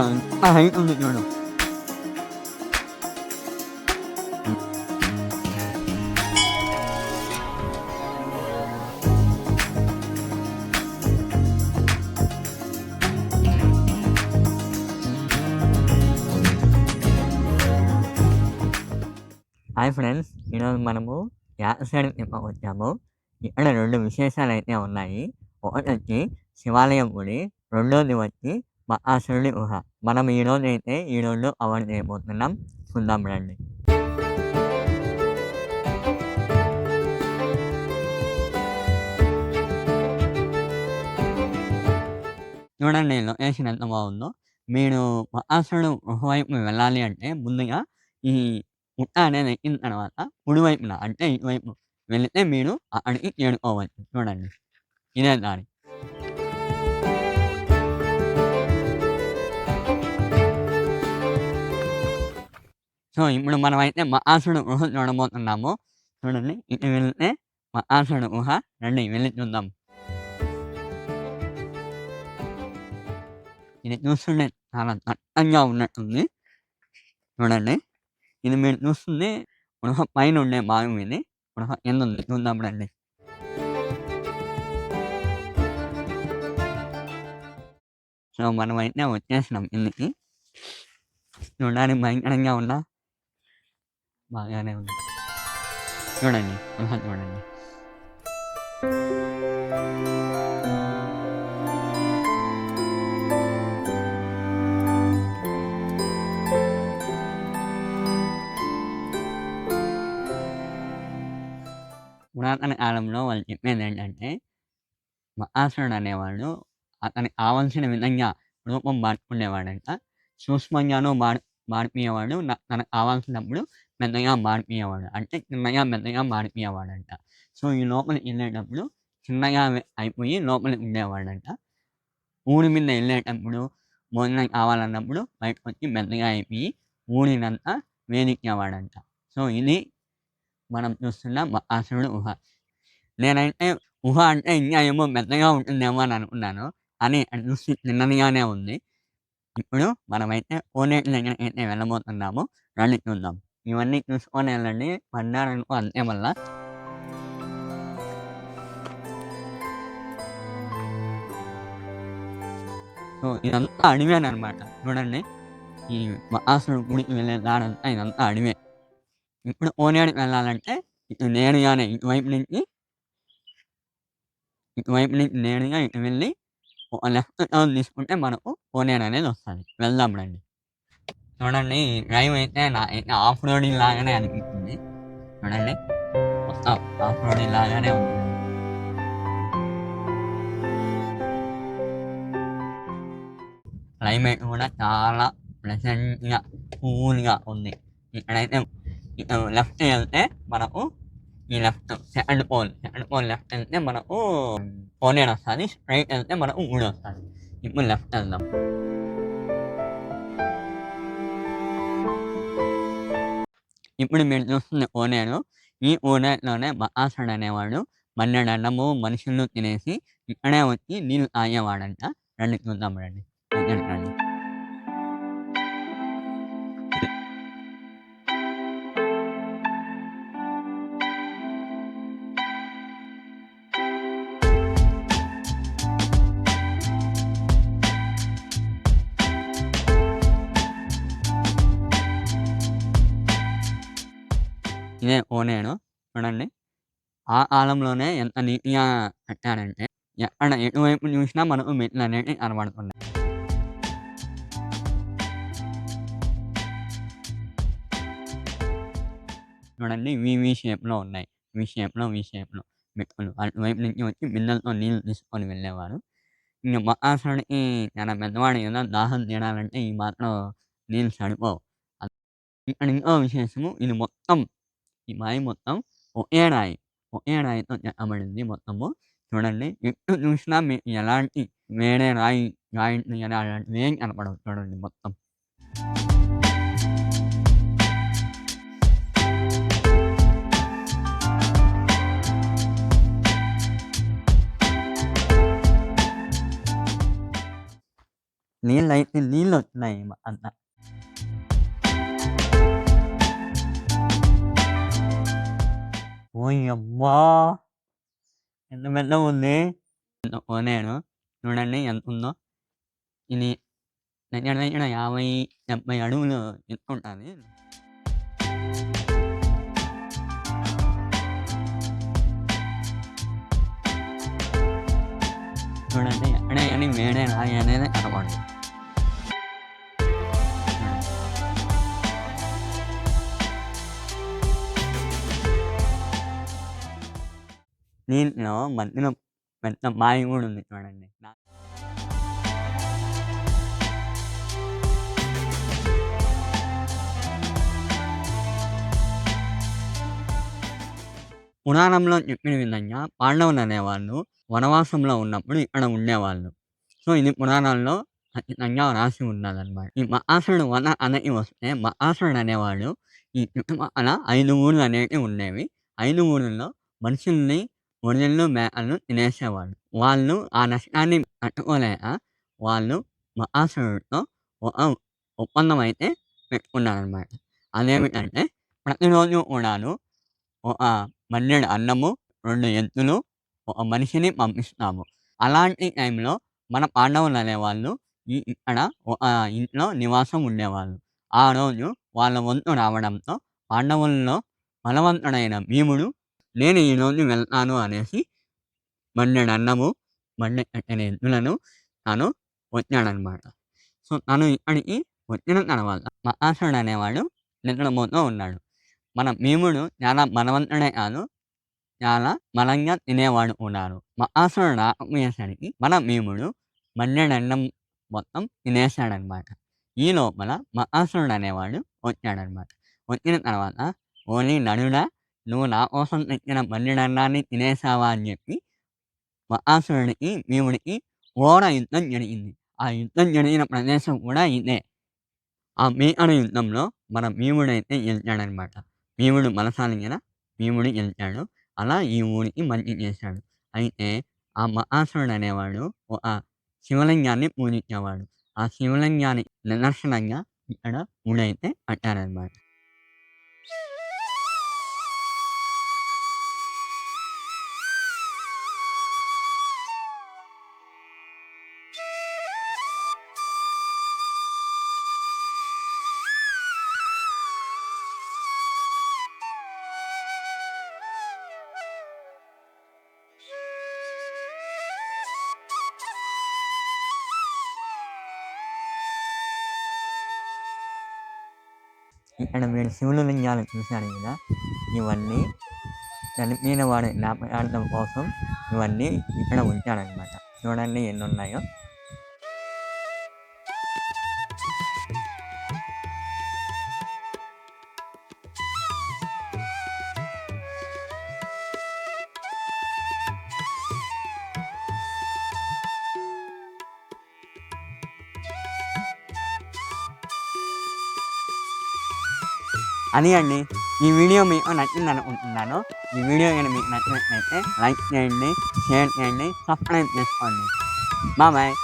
ఎంత height no చూడు hi friends ఈరోజు మనము యాసైడ్ వచ్చాము. ఇక్కడ రెండు విశేషాలు అయితే ఉన్నాయి. ఒకటి వచ్చి శివాలయం గుడి రెండోది వచ్చి మహాసురుడి ఊహ. మనం ఈరోజు అయితే ఈ రోజు అవార్డు చేయబోతున్నాం చూద్దాం రండి. చూడండి లొకేషన్ ఎంత బాగుందో. మీరు మహాసురుడు గుహ వైపు వెళ్ళాలి అంటే ముందుగా ఈ పుట్ట అనేది ఎక్కిన తర్వాత కుడివైపున అంటే ఇటువైపు వెళితే మీరు అక్కడికి చేరుకోవచ్చు చూడండి. ఇదే దారి. సో ఇప్పుడు మనం అయితే మహాసుడు గుహ చూడబోతున్నాము. చూడండి ఇటు వెళ్తే మహాసుడు ఊహ రండి వెళ్ళి చూద్దాం. ఇది చూస్తుంటే చాలా దట్టంగా ఉన్నట్టుంది. చూడండి ఇది మీరు చూస్తుంది గృహ పైన ఉండే భాగం ఇది. గృహ ఎంత ఉంది. చూద్దాం రండి. సో మనం అయితే వచ్చేసినాం ఇందుకి చూడడానికి భయంకరంగా ఉన్నా బాగానే ఉంది. చూడండి చూడండి. పురాతన కాలంలో వాళ్ళు చెప్పేది ఏంటంటే మహాసురుడు అనేవాడు అతనికి కావాల్సిన విధంగా రూపం మార్చుకునేవాడంట. సూక్ష్మంగానూ మార్ మార్పియేవాడు న- తనకు కావాల్సినప్పుడు మెల్లగా మార్పియేవాడు అంటే చిన్నగా పెద్దగా మాడిపోయేవాడంట సో ఈ లోపలికి వెళ్ళేటప్పుడు చిన్నగా అయిపోయి లోపలికి ఉండేవాడంట. ఊరి మీద వెళ్ళేటప్పుడు భోజనం కావాలన్నప్పుడు బయటకు వచ్చి మెల్లగా అయిపోయి ఊరినంతా వేదికేవాడంట సో ఇది మనం చూస్తున్న అసలు ఊహ. నేనైతే ఊహ అంటే ఇంకా ఏమో మెత్తగా ఉంటుందేమో అని అనుకున్నాను. అని చూసి చిన్నదిగానే ఉంది. ఇప్పుడు మనమైతే కోనేటి దగ్గర అయితే వెళ్ళబోతున్నాము. రండి చూద్దాం. ఇవన్నీ చూసుకొని వెళ్ళండి. పన్నారనుకో అంతే మళ్ళా. సో ఇదంతా అడివేనమాట చూడండి. ఈ మహాసుడు గుడికి వెళ్ళే దారంతా ఇదంతా అడివే ఇప్పుడు కోనేటికి వెళ్ళాలంటే ఇటు నేరుగానే ఇటువైపు నుంచి ఇటువైపు నుంచి నేరుగా ఇటు వెళ్ళి ఒక లెఫ్ట్ తీసుకుంటే మనకు పోనేను అనేది వస్తుంది. వెళ్దాం రండి చూడండి డ్రైవ్ అయితే నా అయితే ఆఫ్ రోడింగ్ లాగానే అనిపిస్తుంది. చూడండి మొత్తం ఆఫ్ రోడింగ్ లాగానే ఉంది. క్లైమేట్ కూడా చాలా ప్లెజెంట్గా కూల్గా ఉంది. ఇక్కడైతే లెఫ్ట్ వెళ్తే మనకు ఈ left second pole second pole left వెళ్తే మనకు పోనే వస్తుంది. స్ట్రైట్ వెళ్తే మనకు ఊడి వస్తుంది ఇప్పుడు లెఫ్ట్ వెళ్దాం ఇప్పుడు మీరు చూస్తున్న కోనేరు ఈ కోనేరులోనే మహాసుడు అనేవాడు మన్నెడు అన్నము మనుషులను తినేసి ఇక్కడే వచ్చి నీళ్ళు తాగేవాడంట రండి చూద్దాం రండి రండి ఇదే కోనేరు చూడండి. ఆ కాలంలోనే ఎంత నీట్గా కట్టారంటే ఎక్కడ ఎటువైపు చూసినా మనకు మెట్లు అనేవి కనబడుతున్నాయి. చూడండి వి వి షేప్లో ఉన్నాయి. వి షేప్లో వి షేప్లో మెట్టులు అటువైపు నుంచి వచ్చి బిందెలతో నీళ్ళు తీసుకొని వెళ్ళేవారు. ఇంకా మహాసుడికి చాలా పెద్దవాడు కదా దాహం తీరాలంటే ఈ మాత్రం నీళ్ళు సరిపోవు. ఇక్కడ ఇంకో విశేషము ఇది మొత్తం ఈ బావి మొత్తం ఒకే రాయి ఒకే రాయితో చెక్కబడింది మొత్తము. చూడండి ఎటు చూసినా మీ ఎలాంటి వేరే రాయి రాయి కానీ అలాంటివి ఏం కనపడవు చూడండి మొత్తం. నీళ్ళు అయితే నీళ్ళొస్తున్నాయి వచ్చినాయి అంతా. ఓయమ్మా! ఎంత పెద్దగుంది. ఉంది నేను చూడండి ఎంత ఉందో ఇది దగ్గర దగ్గర 50, 70 అడుగులు ఎత్తుంటది. చూడండి ఎక్కడే గాని మేడే రాయి అనేది కనపడదు. నేను మధ్యలో పెద్ద మాయ కూడా ఉంది చూడండి. పురాణంలో చెప్పిన విధంగా పాండవులు అనేవాళ్ళు వనవాసంలో ఉన్నప్పుడు ఇక్కడ ఉండేవాళ్ళు. సో, ఇది పురాణాల్లో ఖచ్చితంగా రాసి ఉన్నదన్నమాట ఈ మహాసురుడు వన అనేది వస్తే మహాసురుడు అనేవాడు ఈ చుట్టుపక్కల ఐదు ఊళ్ళు అనేవి ఉండేవి. 5 ఊరుల్లో మనుషుల్ని, గొర్రెలు, మేకలను తినేసేవాడు. వాళ్ళు ఆ నష్టాన్ని తట్టుకోలేక వాళ్ళు బకాసురుడితో ఒక ఒప్పందం అయితే పెట్టుకున్నారనమాట. అదేమిటంటే ప్రతిరోజు కూడాను ఒక మన్నెడు అన్నము, రెండు ఎద్దులు, ఒక మనిషిని పంపిస్తాము. అలాంటి టైంలో మన పాండవులు అనేవాళ్ళు ఇక్కడ ఒక ఇంట్లో నివాసం ఉండేవాళ్ళు. ఆ రోజు వాళ్ళ వంతు రావడంతో పాండవుల్లో బలవంతుడైన భీముడు నేను ఈరోజు వెళ్తాను అనేసి మన్నెడు అన్నము, మల్లెడు ఎద్దులను తను వచ్చాడనమాట. సో, తను ఇక్కడికి వచ్చిన తర్వాత మహాసుడు అనేవాడు నిద్రపోతూ ఉన్నాడు. మన భీముడు చాలా బలవంతుడే కాదు చాలా బలంగా తినేవాడు కూడాను. బకాసురుడు రాకపోయేసరికి మన భీముడు మల్లెడు అన్నం మొత్తం తినేసాడనమాట. ఈ లోపల బకాసురుడు అనేవాడు వచ్చాడనమాట. వచ్చిన తర్వాత ఓరి నడుడా నువ్వు నా కోసం తెచ్చిన మన్యుడన్నాన్ని తినేసావా అని చెప్పి మహాసురుడికి భీముడికి ఘోర యుద్ధం జరిగింది. ఆ యుద్ధం జరిగిన ప్రదేశం కూడా ఇదే. ఆ భీకర యుద్ధంలో మన భీముడైతే గెలిచాడనమాట. భీముడు మనసాలిగిన భీముడు గెలిచాడు. అలా ఈ ఊరికి మంచి చేశాడు. అయితే ఆ మహాసురుడు అనేవాడు ఒక శివలింగాన్ని పూజించేవాడు. ఆ శివలింగాన్ని నిదర్శనంగా ఇక్కడ ఊడైతే కట్టారనమాట. ఇక్కడ మీరు శివుని లింగాలను చూశాను కదా ఇవన్నీ చనిపోయిన వాడి జ్ఞాపకార్థం కోసం ఇవన్నీ ఇక్కడ ఉంచారనమాట. చూడండి ఎన్ని ఉన్నాయో అని అండి. ఈ వీడియో మీకు నచ్చిందనుకుంటున్నాను. ఈ వీడియో కానీ మీకు నచ్చినట్లయితే లైక్ చేయండి, షేర్ చేయండి, సబ్స్క్రైబ్ చేసుకోండి. Bye bye.